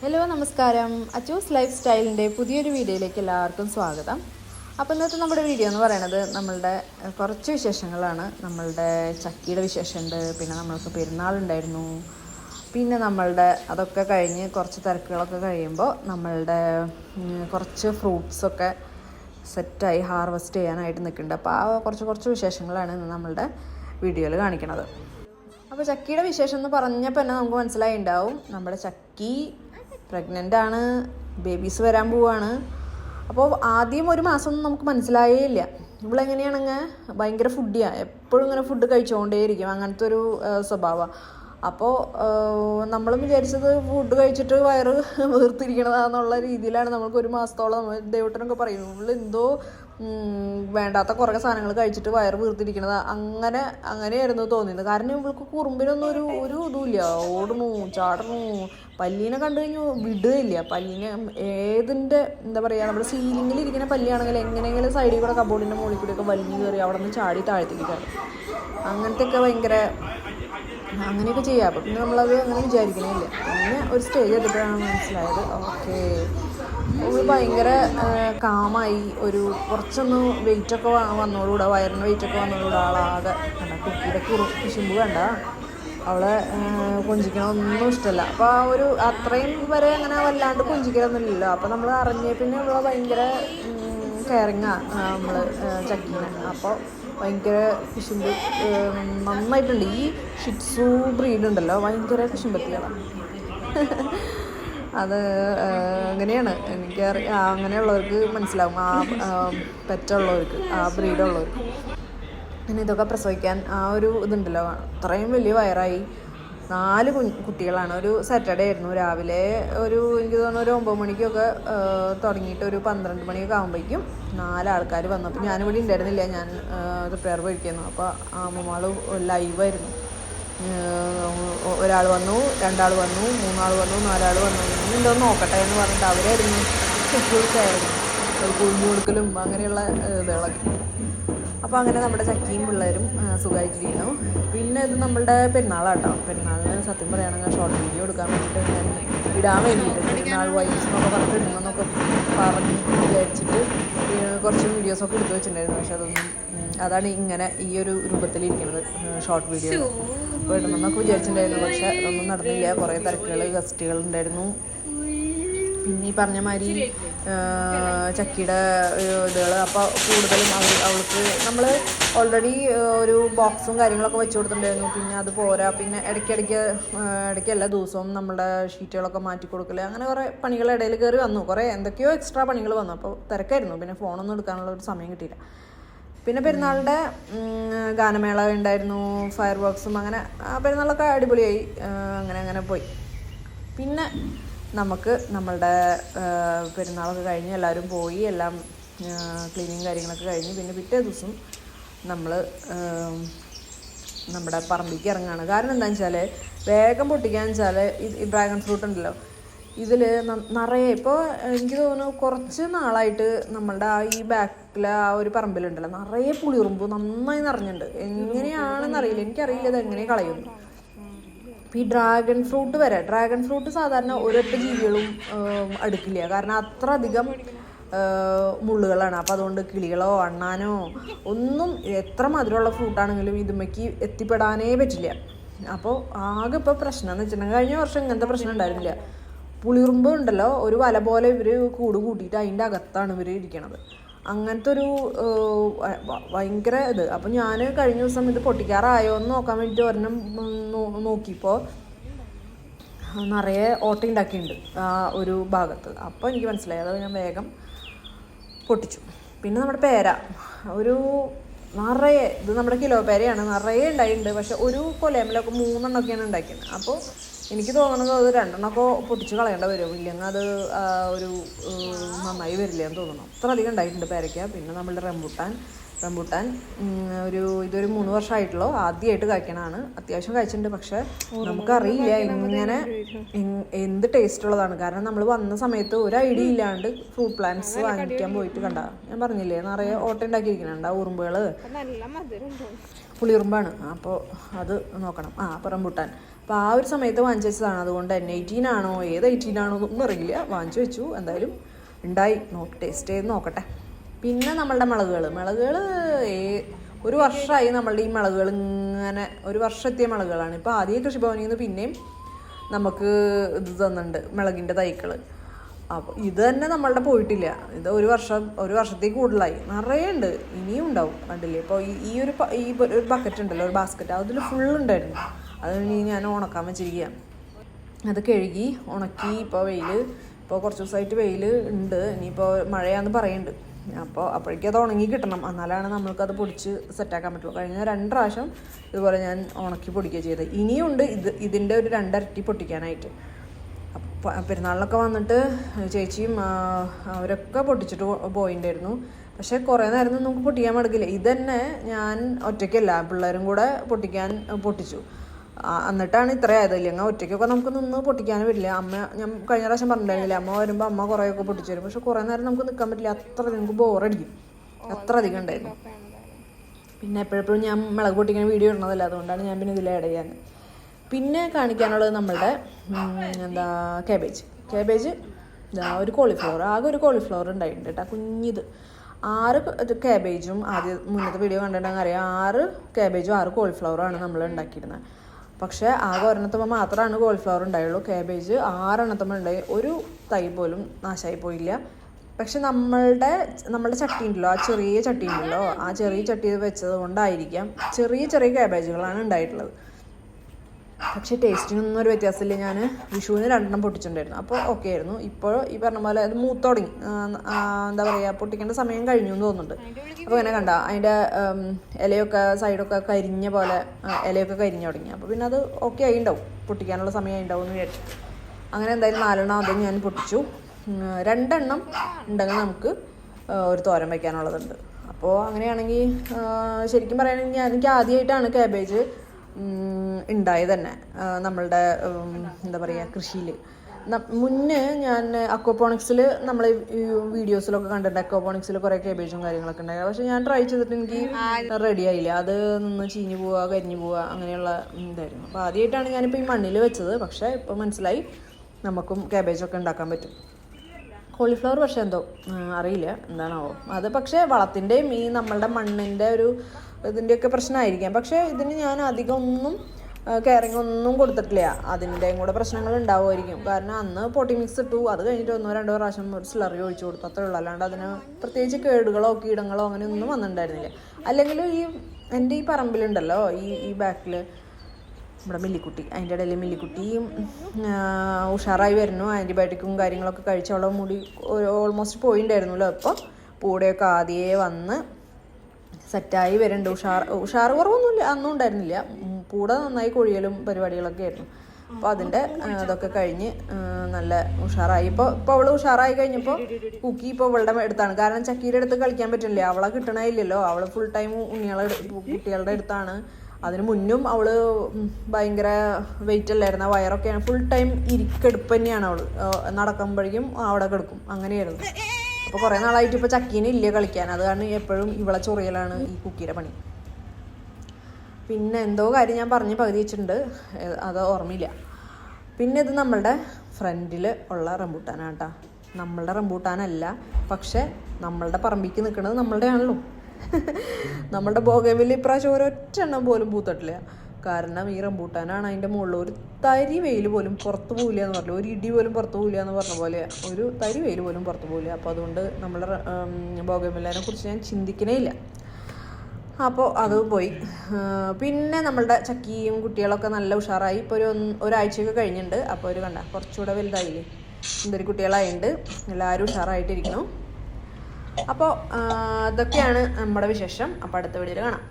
Hello നമസ്കാരം. Achus life സ്റ്റൈലിന്റെ പുതിയൊരു വീഡിയോയിലേക്ക് എല്ലാവർക്കും സ്വാഗതം. അപ്പോൾ ഇന്നത്തെ നമ്മുടെ വീഡിയോ എന്ന് പറയുന്നത് നമ്മളുടെ കുറച്ച് വിശേഷങ്ങളാണ്. നമ്മളുടെ ചക്കിയുടെ വിശേഷമുണ്ട് പിന്നെ നമ്മൾക്ക് പെരുന്നാളുണ്ടായിരുന്നു പിന്നെ നമ്മളുടെ അതൊക്കെ കഴിഞ്ഞ് കുറച്ച് തിരക്കുകളൊക്കെ കഴിയുമ്പോൾ നമ്മളുടെ കുറച്ച് ഫ്രൂട്ട്സൊക്കെ സെറ്റായി ഹാർവെസ്റ്റ് ചെയ്യാനായിട്ട് നിൽക്കുന്നുണ്ട്. അപ്പോൾ ആ കുറച്ച് കുറച്ച് വിശേഷങ്ങളാണ് ഇന്ന് നമ്മളുടെ വീഡിയോയിൽ കാണിക്കുന്നത് അപ്പോൾ ചക്കിയുടെ വിശേഷം എന്ന് പറഞ്ഞപ്പോൾ തന്നെ നമുക്ക് മനസ്സിലായി ഉണ്ടാവും നമ്മുടെ ചക്കി പ്രഗ്നന്റ് ആണ് ബേബീസ് വരാൻ പോവാണ്. അപ്പോൾ ആദ്യം ഒരു മാസമൊന്നും നമുക്ക് മനസ്സിലായേ ഇല്ല. ഇവളെങ്ങനെയാണെങ്കിൽ ഭയങ്കര ഫുഡിയാണ് എപ്പോഴും ഇങ്ങനെ ഫുഡ് കഴിച്ചുകൊണ്ടേയിരിക്കും അങ്ങനത്തെ ഒരു സ്വഭാവമാണ് അപ്പോൾ നമ്മൾ വിചാരിച്ചത് ഫുഡ് കഴിച്ചിട്ട് വയറ് വീർത്തിരിക്കണതാന്നുള്ള രീതിയിലാണ്. നമ്മൾക്ക് ഒരു മാസത്തോളം നമ്മൾ ദൈവത്തിനൊക്കെ പറയും നമ്മൾ എന്തോ വേണ്ടാത്ത കുറേ സാധനങ്ങൾ കഴിച്ചിട്ട് വയറ് വീർത്തിരിക്കണത്. അങ്ങനെ അങ്ങനെയായിരുന്നു തോന്നിയത്. കാരണം ഇവൾക്ക് കുറുമ്പിനൊന്നും ഒരു ഒരു ഇതുമില്ല. ഓടണു ചാടണു പല്ലീനെ കണ്ടു കഴിഞ്ഞു വിടുകയില്ല. പല്ലീനെ ഏതിന്റെ എന്താ പറയുക നമ്മുടെ സീലിങ്ങിൽ ഇരിക്കുന്ന പല്ലിയാണെങ്കിൽ എങ്ങനെയെങ്കിലും സൈഡിൽ കൂടെ കബോർഡിന്റെ മുകളിൽ കൂടെയൊക്കെ വലിഞ്ഞു കയറി അവിടെ നിന്ന് ചാടി താഴ്ത്തേക്ക് കയറും. അങ്ങനത്തെയൊക്കെ ഭയങ്കര അങ്ങനെയൊക്കെ ചെയ്യാം. അപ്പം പിന്നെ നമ്മളത് അങ്ങനെ വിചാരിക്കണില്ല. അങ്ങനെ ഒരു സ്റ്റേജ് എടുത്തപ്പോഴാണ് മനസ്സിലായത്. ഓക്കെ ഒരു ഭയങ്കര കാമായി ഒരു കുറച്ചൊന്ന് വെയിറ്റൊക്കെ വന്നോടുകൂടെ വയറിന് വെയിറ്റൊക്കെ വന്നോടുകൂടെ ആളാകെ കണ്ട കുട്ടിയുടെ കുറു കുശുമ്പ് കണ്ട അവളെ കൊഞ്ചിക്കണമൊന്നും ഇഷ്ടമല്ല അപ്പോൾ ആ ഒരു അത്രയും വരെ അങ്ങനെ വല്ലാണ്ട് കൊഞ്ചിക്കലൊന്നുമില്ലല്ലോ. അപ്പോൾ നമ്മൾ അറിഞ്ഞ പിന്നെ അവളെ ഭയങ്കര കെയറിങ്ങാണ് നമ്മൾ ചക്കീനെ. അപ്പോൾ ഭയങ്കര കുശുമ്പ് നന്നായിട്ടുണ്ട്. ഈ ഷിറ്റ്സു ബ്രീഡ് ഉണ്ടല്ലോ ഭയങ്കര കുശുമ്പത്തികളാണ് അത് അങ്ങനെയാണ്. എനിക്ക് അങ്ങനെയുള്ളവർക്ക് മനസ്സിലാവും. ആ പെറ്റുള്ളവർക്ക് ആ ബ്രീഡുള്ളവർക്ക് പിന്നെ ഇതൊക്കെ പ്രസവിക്കാൻ ആ ഒരു ഇതുണ്ടല്ലോ അത്രയും വലിയ വയറായി. നാല് കുഞ്ഞ് കുട്ടികളാണ്. ഒരു സാറ്റർഡേ ആയിരുന്നു. രാവിലെ ഒരു എനിക്ക് തോന്നുന്നു ഒരു ഒമ്പത് മണിക്കൊക്കെ തുടങ്ങിയിട്ട് ഒരു പന്ത്രണ്ട് മണിയൊക്കെ ആകുമ്പോഴേക്കും നാലാൾക്കാർ വന്നു. അപ്പോൾ ഞാനിവിടെ ഉണ്ടായിരുന്നില്ല. ഞാൻ പ്രയർ കഴിക്കുന്നു അപ്പോൾ അമ്മമാൾ ലൈവായിരുന്നു ഒരാൾ വന്നു രണ്ടാൾ വന്നു മൂന്നാൾ വന്നു നാലാൾ വന്നു. ഇന്നുണ്ടോ നോക്കട്ടെ എന്ന് പറഞ്ഞിട്ട് അവരായിരുന്നു. ഒരു കുഞ്ഞു കൊടുക്കലും അങ്ങനെയുള്ള ഇതുകളൊക്കെ അപ്പോൾ അങ്ങനെ നമ്മുടെ ചക്കിയും പിള്ളേരും സുഖമായിട്ട് സുഖമായിട്ടിരിക്കുന്നു പിന്നെ ഇത് നമ്മളുടെ പെരുന്നാളാട്ടോ. പെരുന്നാളിന് സത്യം പറയുകയാണെങ്കിൽ ഷോർട്ട് വീഡിയോ എടുക്കാൻ വേണ്ടിയിട്ട് ഞാൻ ഇടാൻ വേണ്ടിയിട്ട് പെരുന്നാൾ വൈബ്സ് എന്നൊക്കെ പറഞ്ഞിട്ട് ഇടുമെന്നൊക്കെ പറഞ്ഞ് വിചാരിച്ചിട്ട് കുറച്ച് വീഡിയോസൊക്കെ എടുത്തു വെച്ചിട്ടുണ്ടായിരുന്നു. പക്ഷെ അതൊന്നും അതാണ് ഇങ്ങനെ ഈ ഒരു രൂപത്തിലിരിക്കുന്നത് ഷോർട്ട് വീഡിയോ അപ്പോൾ ഇടണമെന്നൊക്കെ വിചാരിച്ചിട്ടുണ്ടായിരുന്നു. പക്ഷെ അതൊന്നും നടന്നില്ല. കുറേ തിരക്കുകൾ ഗസ്റ്റുകൾ ഉണ്ടായിരുന്നു. പിന്നെ ഈ പറഞ്ഞ മാതിരി ചക്കിയുടെ ഇതുകൾ അപ്പോൾ കൂടുതലും അവൾ അവൾക്ക് നമ്മൾ ഓൾറെഡി ഒരു ബോക്സും കാര്യങ്ങളൊക്കെ വെച്ച് കൊടുത്തിട്ടുണ്ടായിരുന്നു. പിന്നെ അത് പോരാ. പിന്നെ ഇടയ്ക്കിടയ്ക്ക് ഇടയ്ക്ക് എല്ലാ ദിവസവും നമ്മുടെ ഷീറ്റുകളൊക്കെ മാറ്റി കൊടുക്കൽ അങ്ങനെ കുറേ പണികൾ ഇടയിൽ കയറി വന്നു. കുറേ എന്തൊക്കെയോ എക്സ്ട്രാ പണികൾ വന്നു. അപ്പോൾ തിരക്കായിരുന്നു. പിന്നെ ഫോണൊന്നും എടുക്കാനുള്ള ഒരു സമയം കിട്ടിയില്ല. പിന്നെ പെരുന്നാളുടെ ഗാനമേള ഉണ്ടായിരുന്നു. ഫയർ വർക്ക്സും അങ്ങനെ പെരുന്നാളൊക്കെ അടിപൊളിയായി. അങ്ങനെ അങ്ങനെ പോയി. പിന്നെ നമുക്ക് നമ്മളുടെ പെരുന്നാളൊക്കെ കഴിഞ്ഞ് എല്ലാവരും പോയി എല്ലാം ക്ലീനിങ് കാര്യങ്ങളൊക്കെ കഴിഞ്ഞ് പിന്നെ പിറ്റേ ദിവസം നമ്മൾ നമ്മുടെ പറമ്പിലേക്ക് ഇറങ്ങാണ്. കാരണം എന്താണെന്ന് വെച്ചാൽ വേഗം പൊട്ടിക്കാന്ന് വെച്ചാൽ ഈ ഡ്രാഗൺ ഫ്രൂട്ട് ഉണ്ടല്ലോ ഇതിൽ നിറയെ ഇപ്പോൾ എനിക്ക് തോന്നുന്നു കുറച്ച് നാളായിട്ട് നമ്മളുടെ ആ ഈ ബാക്കിലെ ആ ഒരു പറമ്പിലുണ്ടല്ലോ നിറയെ പുളിയുറുമ്പ് നന്നായി നിറഞ്ഞിട്ടുണ്ട്. എങ്ങനെയാണെന്നറിയില്ല എനിക്കറിയില്ല ഇത് എങ്ങനെ കളയുന്നു അപ്പോൾ ഈ ഡ്രാഗൺ ഫ്രൂട്ട് വരെ ഡ്രാഗൺ ഫ്രൂട്ട് സാധാരണ ഒരൊറ്റ ജീവികളും അടുക്കില്ല. കാരണം അത്ര അധികം മുള്ളുകളാണ്. അപ്പോൾ അതുകൊണ്ട് കിളികളോ അണ്ണാനോ ഒന്നും എത്ര മധുരമുള്ള ഫ്രൂട്ടാണെങ്കിലും ഇതുമ്മയ്ക്ക് എത്തിപ്പെടാനേ പറ്റില്ല. അപ്പോൾ ആകെ ഇപ്പോൾ പ്രശ്നം എന്ന് വെച്ചിട്ടുണ്ടെങ്കിൽ കഴിഞ്ഞ വർഷം ഇങ്ങനത്തെ പ്രശ്നം ഉണ്ടായിരുന്നില്ല. പുളിയുറുമ്പ് ഉണ്ടല്ലോ ഒരു വല പോലെ ഇവർ കൂട് കൂട്ടിയിട്ട് അതിന്റെ അകത്താണ് ഇവർ ഇരിക്കണത്. അങ്ങനത്തെ ഒരു ഭയങ്കര ഇത്. അപ്പം ഞാൻ കഴിഞ്ഞ ദിവസം ഇത് പൊട്ടിക്കാറായോ എന്ന് നോക്കാൻ വേണ്ടി ഒരെണ്ണം നോക്കിയപ്പോൾ നിറയെ ഓട്ട ഉണ്ടാക്കിയിട്ടുണ്ട് ആ ഒരു ഭാഗത്ത്. അപ്പോൾ എനിക്ക് മനസ്സിലായി. അത് ഞാൻ വേഗം പൊട്ടിച്ചു. പിന്നെ നമ്മുടെ പേര. ഒരു നിറയെ ഇത് നമ്മുടെ കിലോ പേരയാണ്. നിറയെ ഉണ്ടായിട്ടുണ്ട്. പക്ഷെ ഒരു കൊലയമ്മലൊക്കെ മൂന്നെണ്ണമൊക്കെയാണ് ഉണ്ടാക്കിയത്. അപ്പോൾ എനിക്ക് തോന്നുന്നത് അത് രണ്ടെണ്ണമൊക്കെ പൊട്ടിച്ച് കളയേണ്ട വരും. ഇല്ലെങ്കിൽ അത് ഒരു നന്നായി വരില്ല എന്ന് തോന്നുന്നു. അത്ര അധികം ഉണ്ടായിട്ടുണ്ട് പേരയ്ക്ക. പിന്നെ നമ്മളുടെ റംബുട്ടാൻ റംബുട്ടാൻ ഒരു ഇതൊരു മൂന്ന് വർഷമായിട്ടുള്ളൂ. ആദ്യമായിട്ട് കഴിക്കണതാണ് അത്യാവശ്യം കഴിച്ചിട്ടുണ്ട് പക്ഷെ നമുക്കറിയില്ല ഇങ്ങനെ എന്ത് ടേസ്റ്റ് ഉള്ളതാണ്. കാരണം നമ്മൾ വന്ന സമയത്ത് ഒരു ഐഡിയ ഇല്ലാണ്ട് ഫ്രൂട്ട് പ്ലാന്റ്സ് വാങ്ങിക്കാൻ പോയിട്ട് കണ്ട. ഞാൻ പറഞ്ഞില്ലേ നിറയെ ഓട്ട ഉണ്ടാക്കിയിരിക്കുന്നുണ്ട് ആ ഉറുമ്പുകൾ പുളിയുറുമ്പാണ്. അപ്പോൾ അത് നോക്കണം. ആ അപ്പോൾ റംബൂട്ടാൻ. അപ്പോൾ ആ ഒരു സമയത്ത് വാങ്ങിച്ചു വെച്ചതാണ് അതുകൊണ്ട് എൻ എയ്റ്റീൻ ആണോ ഏത് എയ്റ്റീൻ ആണോ ഒന്നും അറിയില്ല. വാങ്ങിച്ചു വെച്ചു. എന്തായാലും ഉണ്ടായി. നോക്കി ടേസ്റ്റ് ചെയ്ത് നോക്കട്ടെ. പിന്നെ നമ്മളുടെ മുളകുകൾ മുളകുകൾ ഏ ഒരു വർഷമായി നമ്മളുടെ ഈ മുളകുകൾ ഇങ്ങനെ ഒരു വർഷത്തെ മുളകുകളാണ്. ഇപ്പോൾ ആദ്യം കൃഷിഭവനിൽ നിന്ന് പിന്നെയും നമുക്ക് ഇത് തന്നിട്ടുണ്ട് മുളകിന്റെ തൈകൾ അപ്പോൾ ഇത് തന്നെ നമ്മളുടെ പോയിട്ടില്ല. ഇത് ഒരു വർഷം ഒരു വർഷത്തേക്ക് കൂടുതലായി. നിറയെ ഉണ്ട്. ഇനിയും ഉണ്ടാവും. കണ്ടില്ലേ? ഇപ്പോൾ ഈ ഈ ഒരു ഈ ഒരു ബക്കറ്റ് ഉണ്ടല്ലോ ഒരു ബാസ്ക്കറ്റ് അതിൽ ഫുൾ ഉണ്ടായിരുന്നു. അത് കഴിഞ്ഞ് ഞാൻ ഉണക്കാൻ വെച്ചിരിക്കുകയാണ് അത് കഴുകി ഉണക്കി ഇപ്പോൾ വെയിൽ ഇപ്പോൾ കുറച്ച് ദിവസമായിട്ട് വെയിൽ ഉണ്ട്. ഇനിയിപ്പോൾ മഴയാന്ന് പറയുന്നുണ്ട് അപ്പോൾ അപ്പോഴേക്കും അത് ഉണങ്ങി കിട്ടണം. എന്നാലാണ് നമ്മൾക്കത് പൊടിച്ച് സെറ്റാക്കാൻ പറ്റുള്ളൂ. കഴിഞ്ഞ രണ്ട് പ്രാവശ്യം ഇതുപോലെ ഞാൻ ഉണക്കി പൊടിക്കുക ചെയ്തത് ഇനിയുണ്ട് ഇത് ഇതിന്റെ ഒരു രണ്ടരട്ടി പൊട്ടിക്കാനായിട്ട്. പെരുന്നാളിലൊക്കെ വന്നിട്ട് ചേച്ചിയും അവരൊക്കെ പൊട്ടിച്ചിട്ട് പോയിണ്ടായിരുന്നു. പക്ഷേ കുറേ നേരം നമുക്ക് പൊട്ടിക്കാൻ മടുക്കില്ല. ഇതന്നെ ഞാൻ ഒറ്റയ്ക്കല്ല പിള്ളേരും കൂടെ പൊട്ടിക്കാൻ പൊട്ടിച്ചു. എന്നിട്ടാണ് ഇത്രയായത് ഇല്ലെങ്കിൽ ഒറ്റയ്ക്കൊക്കെ നമുക്ക് നിന്ന് പൊട്ടിക്കാൻ പറ്റില്ല. അമ്മ ഞാൻ കഴിഞ്ഞ പ്രാവശ്യം പറഞ്ഞിട്ടുണ്ടായിരുന്നില്ല അമ്മ വരുമ്പോൾ അമ്മ കുറേയൊക്കെ പൊട്ടിച്ചു തരും. പക്ഷെ കുറേ നേരം നമുക്ക് നിൽക്കാൻ പറ്റില്ല. അത്ര നമുക്ക് ബോറടിക്കും. അത്ര അധികം ഉണ്ടായിരുന്നു. പിന്നെ എപ്പോഴെപ്പോഴും ഞാൻ മുളക് പൊട്ടിക്കാൻ വീഡിയോ ഇടുന്നതല്ല. അതുകൊണ്ടാണ് ഞാൻ പിന്നെ ഇതിൽ ആഡ് പിന്നെ കാണിക്കാനുള്ളത് നമ്മളുടെ എന്താ കാബേജ് കാബേജ് ഒരു കോളിഫ്ലവർ ആകെ ഒരു കോളിഫ്ലവർ ഉണ്ടായിട്ടുണ്ട് കേട്ടോ. കുഞ്ഞിത്. ആറ് കാബേജും ആദ്യം മുന്നത്തെ വീഡിയോ കണ്ടിട്ടുണ്ടെങ്കിൽ അറിയാം. ആറ് കാബേജും ആറ് കോളിഫ്ലവറും ആണ് നമ്മൾ ഉണ്ടാക്കിയിരുന്നത്. പക്ഷേ ആകെ ഒരെണ്ണത്തുമ്പോൾ മാത്രമാണ് കോളിഫ്ലവർ ഉണ്ടായുള്ളൂ. കാബേജ് ആറെണ്ണത്തുമ്പോൾ ഉണ്ടായി. ഒരു തൈ പോലും നാശമായി പോയില്ല. പക്ഷെ നമ്മളുടെ നമ്മളുടെ ചട്ടി ഉണ്ടല്ലോ ആ ചെറിയ ചട്ടി ഉണ്ടല്ലോ ആ ചെറിയ ചട്ടി വെച്ചത് കൊണ്ടായിരിക്കാം ചെറിയ ചെറിയ കാബേജുകളാണ് ഉണ്ടായിട്ടുള്ളത്. പക്ഷേ ടേസ്റ്റിനൊന്നും ഒരു വ്യത്യാസമില്ല. ഞാൻ വിഷുവിന് രണ്ടെണ്ണം പൊട്ടിച്ചിട്ടുണ്ടായിരുന്നു. അപ്പോൾ ഓക്കെ ആയിരുന്നു. ഇപ്പോൾ ഈ പറഞ്ഞ പോലെ അത് മൂത്ത് തുടങ്ങി. എന്താ പറയുക പൊട്ടിക്കേണ്ട സമയം കഴിഞ്ഞു എന്ന് തോന്നുന്നുണ്ട്. അപ്പോൾ ഇങ്ങനെ കണ്ട അതിന്റെ ഇലയൊക്കെ സൈഡൊക്കെ കരിഞ്ഞ പോലെ ഇലയൊക്കെ കരിഞ്ഞു തുടങ്ങി. അപ്പോൾ പിന്നെ അത് ഓക്കെ ആയി ഉണ്ടാവും പൊട്ടിക്കാനുള്ള സമയം ഉണ്ടാവും എന്ന് വിചാരിച്ചു. അങ്ങനെ എന്തായാലും നാലെണ്ണം ആദ്യം ഞാൻ പൊട്ടിച്ചു. രണ്ടെണ്ണം ഉണ്ടെങ്കിൽ നമുക്ക് ഒരു തോരൻ വയ്ക്കാനുള്ളതുണ്ട് അപ്പോൾ അങ്ങനെയാണെങ്കിൽ ശരിക്കും പറയുകയാണെങ്കിൽ എനിക്ക് ആദ്യമായിട്ടാണ് ക്യാബേജ് ഉണ്ടായത് തന്നെ. നമ്മളുടെ എന്താ പറയുക കൃഷിയിൽ മുന്നേ ഞാൻ അക്വപോണിക്സിൽ നമ്മൾ വീഡിയോസിലൊക്കെ കണ്ടിട്ടുണ്ട്. അക്വപോണിക്സിൽ കുറേ കേബേജും കാര്യങ്ങളൊക്കെ ഉണ്ടായി പക്ഷെ ഞാൻ ട്രൈ ചെയ്തിട്ട് എനിക്ക് റെഡി ആയില്ല. അത് നിന്ന് ചീഞ്ഞു പോവുക കരിഞ്ഞു പോവുക അങ്ങനെയുള്ള ഇതായിരുന്നു. അപ്പോൾ ആദ്യമായിട്ടാണ് ഞാനിപ്പോൾ ഈ മണ്ണിൽ വെച്ചത്. പക്ഷേ ഇപ്പോൾ മനസ്സിലായി നമുക്കും കാബേജൊക്കെ ഉണ്ടാക്കാൻ പറ്റും. കോളിഫ്ലവർ പക്ഷേ എന്തോ അറിയില്ല. എന്താണാവോ? അത് പക്ഷേ വളത്തിന്റെയും ഈ നമ്മളുടെ മണ്ണിന്റെ ഒരു ഇതിന്റെയൊക്കെ പ്രശ്നമായിരിക്കാം. പക്ഷേ ഇതിന് ഞാൻ അധികം ഒന്നും കെയറിങ് ഒന്നും കൊടുത്തിട്ടില്ല. അതിന്റെയും കൂടെ പ്രശ്നങ്ങൾ ഉണ്ടാവുമായിരിക്കും. കാരണം അന്ന് പൊട്ടി മിക്സ് ഇട്ടു. അത് കഴിഞ്ഞിട്ട് ഒന്നോ രണ്ടോ പ്രാവശ്യം ഒരു സ്ലറി ഒഴിച്ചു കൊടുത്തു. അത്രേ ഉള്ളൂ. അല്ലാണ്ട് അതിന് പ്രത്യേകിച്ച് കേടുകളോ കീടങ്ങളോ അങ്ങനെ ഒന്നും വന്നിട്ടുണ്ടായിരുന്നില്ല. അല്ലെങ്കിൽ ഈ എന്റെ ഈ പറമ്പിലുണ്ടല്ലോ ഈ ഈ ബാക്കിൽ നമ്മുടെ മില്ലിക്കുട്ടി അതിന്റെ ഇടയിൽ മില്ലിക്കുട്ടിയും ഉഷാറായി വരുന്നു. ആന്റിബയോട്ടിക്കും കാര്യങ്ങളൊക്കെ കഴിച്ച് മുടി ഓൾമോസ്റ്റ് പോയിണ്ടായിരുന്നല്ലോ. അപ്പോൾ പൂടെയൊക്കെ ആദ്യേ വന്ന് സെറ്റായി വരുന്നുണ്ട്. ഉഷാർ ഉഷാർ കുറവൊന്നുമില്ല അന്നും ഉണ്ടായിരുന്നില്ല. പൂട നന്നായി കൊഴിയലും പരിപാടികളൊക്കെ ആയിരുന്നു. അപ്പോൾ അതിന്റെ ഇതൊക്കെ കഴിഞ്ഞ് നല്ല ഉഷാറായി. ഇപ്പോൾ ഇപ്പോൾ അവൾ ഉഷാറായി കഴിഞ്ഞപ്പോൾ കുക്കി ഇപ്പോൾ അവളുടെ അടുത്താണ്. കാരണം ചക്കീടെ അടുത്ത് കളിക്കാൻ പറ്റില്ല? അവളെ കിട്ടണില്ലല്ലോ അവൾ ഫുൾ ടൈം ഉണ്ണികളെ കുട്ടികളുടെ അടുത്താണ്. അതിന് മുന്നും അവൾ ഭയങ്കര വെയിറ്റ് അല്ലായിരുന്നു. വയറൊക്കെയാണ് ഫുൾ ടൈം ഇരിക്കെടുപ്പ് തന്നെയാണ് അവൾ. ആ, നടക്കുമ്പോഴേക്കും അവിടെ കിടക്കും. അങ്ങനെയായിരുന്നു. അപ്പോൾ കുറേ നാളായിട്ട് ഇപ്പോൾ ചക്കീനെ ഇല്ല കളിക്കാൻ. അത് കാരണം എപ്പോഴും ഇവളെ ചൊറിയലാണ് ഈ കുക്കിയുടെ പണി. പിന്നെ എന്തോ കാര്യം ഞാൻ പറഞ്ഞ് പകുതി വെച്ചിട്ടുണ്ട്. അത് ഓർമ്മയില്ല. പിന്നെ ഇത് നമ്മളുടെ ഫ്രണ്ടിൽ ഉള്ള റംബൂട്ടാനാണ് കേട്ടോ നമ്മളുടെ റംബൂട്ടാനല്ല പക്ഷെ നമ്മളുടെ പറമ്പിക്ക് നിൽക്കുന്നത് നമ്മളുടെ ആണല്ലോ നമ്മളുടെ ബോഗവിൽ ഇപ്രാവശ്യം ഒരൊറ്റ എണ്ണം പോലും പൂത്തിട്ടില്ല. കാരണം ഈ റംബൂട്ടാനാണ് അതിന്റെ മുകളിൽ ഒരു തരി വെയിൽ പോലും പുറത്ത് പോവില്ല എന്ന് പറഞ്ഞു ഒരു ഇടി പോലും പുറത്ത് പോവില്ല എന്ന് പറഞ്ഞ പോലെ ഒരു തരി വെയിൽ പോലും പുറത്ത് പോവില്ല. അപ്പോൾ അതുകൊണ്ട് നമ്മുടെ ബോഗമില്ലാനെ കുറിച്ച് ഞാൻ ചിന്തിക്കണേ ഇല്ല. അപ്പോൾ അത് പോയി. പിന്നെ നമ്മളുടെ ചക്കിയും കുട്ടികളൊക്കെ നല്ല ഉഷാറായി. ഇപ്പോൾ ഒരു ഒരാഴ്ചയൊക്കെ കഴിഞ്ഞിട്ടുണ്ട് അപ്പോൾ ഒരു കണ്ട കുറച്ചുകൂടെ വലുതായില്ലേ? എന്തൊരു കുട്ടികളായിട്ടുണ്ട് എല്ലാവരും ഉഷാറായിട്ടിരിക്കണം അപ്പോൾ ഇതൊക്കെയാണ് നമ്മുടെ വിശേഷം. അപ്പോൾ അടുത്ത വീഡിയോയിൽ കാണാം.